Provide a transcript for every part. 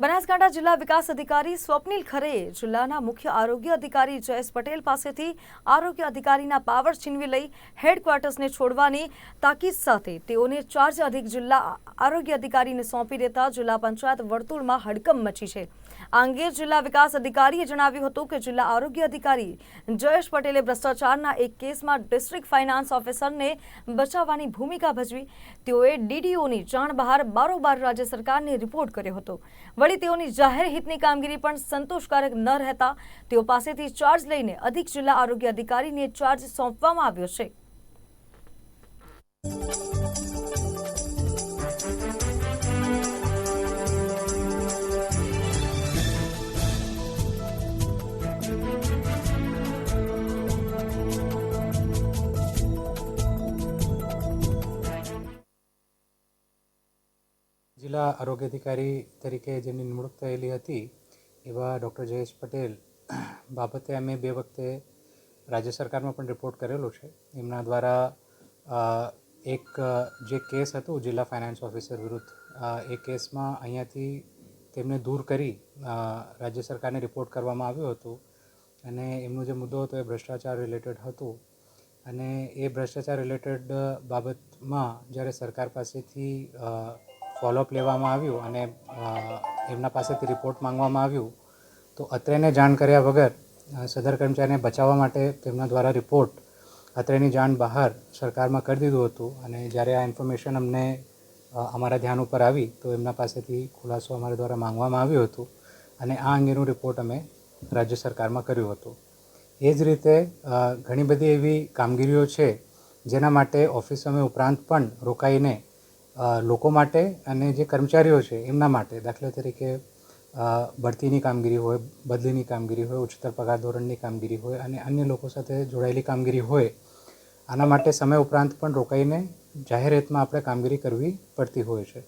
બનાસકાંઠા જિલ્લા વિકાસ અધિકારી સ્વપ્નિલ ખરેએ જિલ્લાના મુખ્ય આરોગ્ય અધિકારી જયેશ પટેલ પાસેથી આરોગ્ય અધિકારીના પાવર છીનવી લઈ હેડક્વાર્ટર્સને છોડવાની તાકીદ સાથે તેઓને ચાર્જ અધિક જિલ્લા આરોગ્ય અધિકારીને સોંપી દેતા જિલ્લા પંચાયત વર્તુળમાં હડકંપ મચી છે. આ અંગે જિલ્લા વિકાસ અધિકારીએ જણાવ્યું હતું કે જિલ્લા આરોગ્ય અધિકારી જયેશ પટેલે ભ્રષ્ટાચારના એક કેસમાં ડિસ્ટ્રિક્ટ ફાઇનાન્સ ઓફિસરને બચાવવાની ભૂમિકા ભજવી તેઓએ ડીડીઓની જાણ બહાર બારોબાર રાજ્ય સરકારને રિપોર્ટ કર્યો હતો. વળી તેઓની જાહેર હિતની કામગીરી પણ સંતોષકારક ન રહેતા, તેઓ પાસેથી ચાર્જ લઈને અધિક જિલ્લા આરોગ્ય અધિકારીને ચાર્જ સોંપવામાં આવ્યો છે. જિલ્લા આરોગ્ય અધિકારી તરીકે જેમની નિમણૂક થયેલી હતી, એવા ડૉક્ટર જયેશ પટેલ બાબતે અમે બે વખતે રાજ્ય સરકારમાં પણ રિપોર્ટ કરેલો છે. એમના દ્વારા એક, જે કેસ હતો જિલ્લા ફાઇનાન્સ ઓફિસર વિરુદ્ધ એ કેસમાં અહીંયાથી તેમને દૂર કરી રાજ્ય સરકારને રિપોર્ટ કરવામાં આવ્યો હતો. અને એમનો જે મુદ્દો હતો એ ભ્રષ્ટાચાર રિલેટેડ હતું. અને એ ભ્રષ્ટાચાર રિલેટેડ બાબતમાં જ્યારે સરકાર પાસેથી ફોલોઅપ લેવામાં આવ્યું અને એમના પાસેથી રિપોર્ટ માંગવામાં આવ્યું, તો અત્રેને જાણ કર્યા વગર સદર કર્મચારીને બચાવવા માટે તેમના દ્વારા રિપોર્ટ અત્રેની જાણ બહાર સરકારમાં કરી દીધું હતું અને જ્યારે આ ઇન્ફોર્મેશન અમને અમારા ધ્યાન ઉપર આવી, તો એમના પાસેથી ખુલાસો અમારા દ્વારા માંગવામાં આવ્યું હતું અને આ અંગેનું રિપોર્ટ અમે રાજ્ય સરકારમાં કર્યું હતું. એ જ રીતે ઘણી બધી એવી કામગીરીઓ છે, જેના માટે ઓફિસ અમે ઉપરાંત પણ રોકાઈને લોકો માટે અને જે કર્મચારીઓ છે, એમના માટે દાખલા તરીકે બઢતીની કામગીરી હોય, બદલીની કામગીરી હોય, ઉચ્ચતર પગાર ધોરણની કામગીરી હોય અને અન્ય લોકો સાથે જોડાયેલી કામગીરી હોય, આના માટે સમય ઉપરાંત પણ રોકાઈને જાહેરાતમાં આપણે કામગીરી કરવી પડતી હોય છે.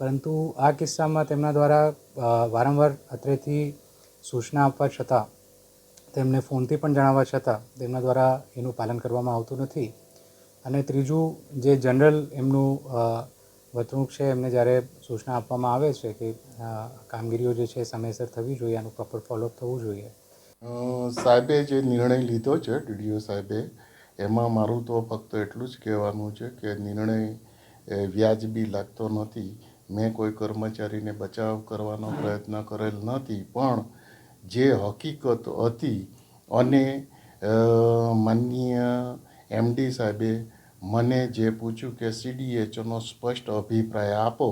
પરંતુ આ કિસ્સામાં તેમના દ્વારા વારંવાર અત્રેથી સૂચના આપવા છતાં, તેમને ફોનથી પણ જણાવવા છતાં, તેમના દ્વારા એનું પાલન કરવામાં આવતું નથી. અને ત્રીજું, જે જનરલ એમનું અ, છે એમને જ્યારે સૂચના આપવામાં આવે છે કે કામગીરીઓ જે છે સમયસર થવી જોઈએ આનું પ્રોપર ફોલોઅપ થવું જોઈએ. સાહેબે જે નિર્ણય લીધો છે ડીડીઓ સાહેબે એમાં મારું તો ફક્ત એટલું જ કહેવાનું છે કે નિર્ણય વ્યાજબી લાગતો નથી. મેં કોઈ કર્મચારીને બચાવ કરવાનો પ્રયત્ન કરેલ નથી પણ જે હકીકત હતી અને માનનીય એમડી સાહેબે મને જે પૂછ્યું કે સીડીએચઓનો સ્પષ્ટ અભિપ્રાય આપો,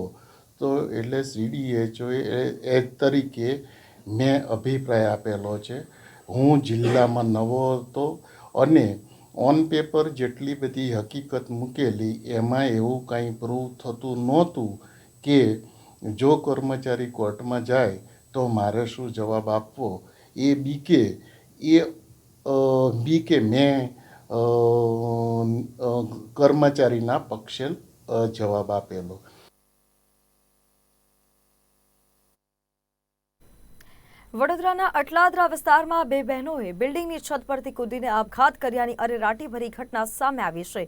તો એટલે સીડીએચઓ એ તરીકે મેં અભિપ્રાય આપેલો છે. હું જિલ્લામાં નવો હતો અને ઓન પેપર જેટલી બધી હકીકત મૂકેલી, એમાં એવું કાંઈ પ્રૂવ થતું નહોતું કે જો કર્મચારી કોર્ટમાં જાય, તો મારે શું જવાબ આપવો? એ બીકે એ બીકે મેં કર્મચારીના પક્ષે જવાબ આપેલો. વડોદરાના અટલાદરા વિસ્તારમાં બે બહેનોએ બિલ્ડિંગની છત પરથી કૂદીને આપઘાત કર્યાની અરેરાટી ભરી ઘટના સામે આવી છે.